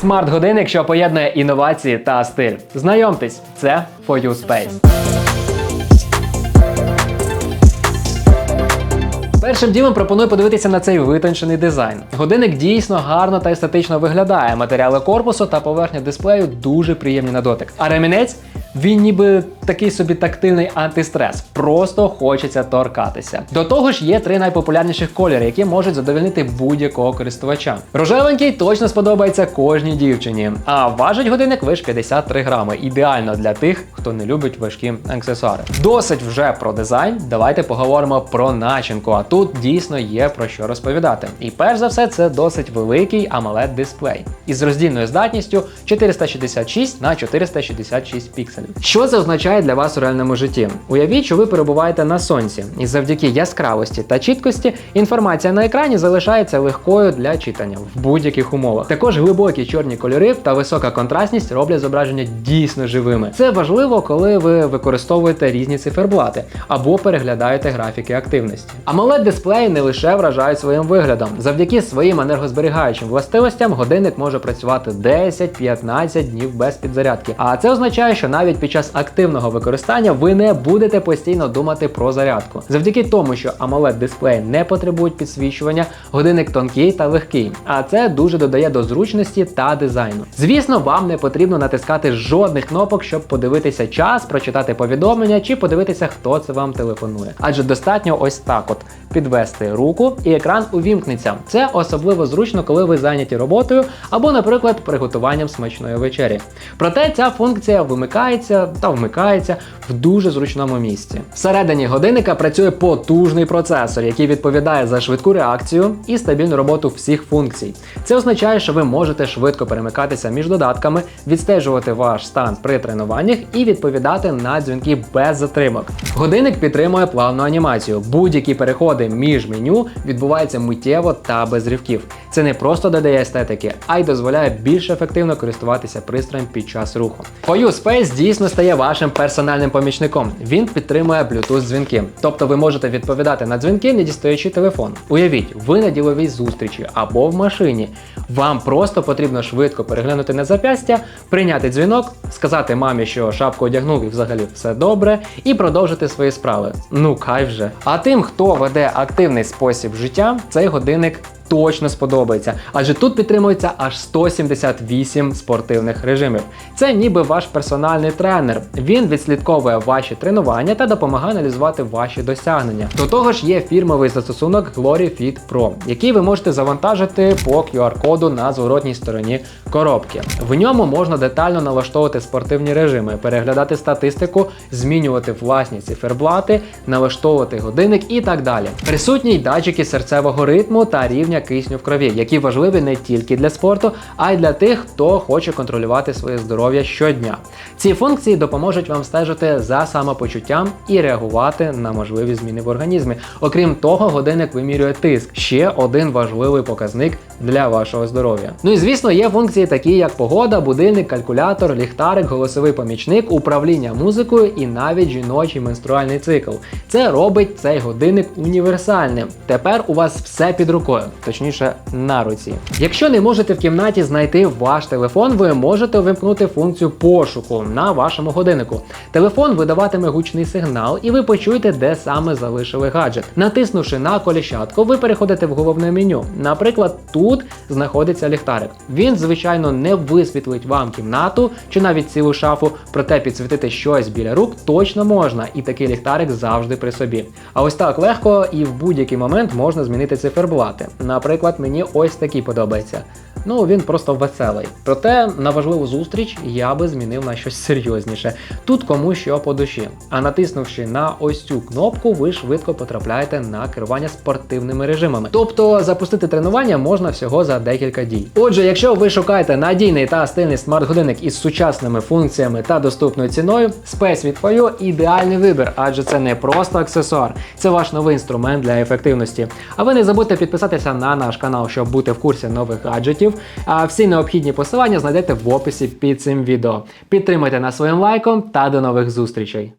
Смарт-годинник, що поєднує інновації та стиль. Знайомтесь, це For You Space. Першим ділом пропоную подивитися на цей витончений дизайн. Годинник дійсно гарно та естетично виглядає. Матеріали корпусу та поверхня дисплею дуже приємні на дотик. А ремінець він ніби такий собі тактильний антистрес. Просто хочеться торкатися. До того ж, є три найпопулярніших кольори, які можуть задовольнити будь-якого користувача. Рожевенький точно сподобається кожній дівчині. А важить годинник лише 53 грами. Ідеально для тих, хто не любить важкі аксесуари. Досить вже про дизайн. Давайте поговоримо про начинку. А тут дійсно є про що розповідати. І перш за все, це досить великий amoled дисплей із роздільною здатністю 466 на 466 пікселів. Що це означає для вас у реальному житті? Уявіть, що ви перебуваєте на сонці, і завдяки яскравості та чіткості інформація на екрані залишається легкою для читання в будь-яких умовах. Також глибокі чорні кольори та висока контрастність роблять зображення дійсно живими. Це важливо, коли ви використовуєте різні циферблати або переглядаєте графіки активності. amoled дисплеї не лише вражають своїм виглядом. Завдяки своїм енергозберігаючим властивостям годинник може працювати 10-15 днів без підзарядки. А це означає, що навіть під час активного використання ви не будете постійно думати про зарядку. Завдяки тому, що amoled дисплеї не потребують підсвічування, годинник тонкий та легкий. А це дуже додає до зручності та дизайну. Звісно, вам не потрібно натискати жодних кнопок, щоб подивитися час, прочитати повідомлення чи подивитися, хто це вам телефонує. Адже достатньо ось так: от підвести руку, і екран увімкнеться. Це особливо зручно, коли ви зайняті роботою або, наприклад, приготуванням смачної вечері. Проте ця функція вимикається та вмикається в дуже зручному місці. Всередині годинника працює потужний процесор, який відповідає за швидку реакцію і стабільну роботу всіх функцій. Це означає, що ви можете швидко перемикатися між додатками, відстежувати ваш стан при тренуваннях і відповідати на дзвінки без затримок. Годинник підтримує плавну анімацію. Будь-які переходи між меню відбуваються миттєво та без ривків. Це не просто додає естетики, а й дозволяє більш ефективно користуватися пристроєм під час руху. For You Space дійсно стає вашим персональним помічником. Він підтримує Bluetooth дзвінки, тобто ви можете відповідати на дзвінки, не дістаючи телефон. Уявіть, ви на діловій зустрічі або в машині. Вам просто потрібно швидко переглянути на запястя, прийняти дзвінок, сказати мамі, що шапку одягнув і взагалі все добре, і продовжити свої справи. Ну кайф вже. А тим, хто веде активний спосіб життя, цей годинник точно сподобається, адже тут підтримується аж 178 спортивних режимів. Це ніби ваш персональний тренер. Він відслідковує ваші тренування та допомагає аналізувати ваші досягнення. До того ж, є фірмовий застосунок Glory Fit Pro, який ви можете завантажити по QR-коду на зворотній стороні коробки. В ньому можна детально налаштовувати спортивні режими, переглядати статистику, змінювати власні циферблати, налаштовувати годинник і так далі. Присутні й датчики серцевого ритму та рівня кисню в крові, які важливі не тільки для спорту, а й для тих, хто хоче контролювати своє здоров'я щодня. Ці функції допоможуть вам стежити за самопочуттям і реагувати на можливі зміни в організмі. Окрім того, годинник вимірює тиск ще один важливий показник для вашого здоров'я. Ну і звісно, є функції такі, як погода, будильник, калькулятор, ліхтарик, голосовий помічник, управління музикою і навіть жіночий менструальний цикл. Це робить цей годинник універсальним. Тепер у вас все під рукою, точніше на руці. Якщо не можете в кімнаті знайти ваш телефон, ви можете увімкнути функцію пошуку на вашому годиннику. Телефон видаватиме гучний сигнал, і ви почуєте, де саме залишили гаджет. Натиснувши на коліщатку, ви переходите в головне меню. Наприклад, тут знаходиться ліхтарик. Він, звичайно, не висвітлить вам кімнату чи навіть цілу шафу, проте підсвітити щось біля рук точно можна, і такий ліхтарик завжди при собі. А ось так легко і в будь-який момент можна змінити циферблати. Наприклад, мені ось такий подобається. Ну він просто веселий. Проте на важливу зустріч я би змінив на щось серйозніше. Тут кому що по душі. А натиснувши на ось цю кнопку, ви швидко потрапляєте на керування спортивними режимами. Тобто запустити тренування можна всього за декілька дій. Отже, якщо ви шукаєте надійний та стильний смарт-годинник із сучасними функціями та доступною ціною, Space від FOYO – ідеальний вибір, адже це не просто аксесуар, це ваш новий інструмент для ефективності. А ви не забудьте підписатися на наш канал, щоб бути в курсі нових гаджетів. А всі необхідні посилання знайдете в описі під цим відео. Підтримайте нас своїм лайком та до нових зустрічей.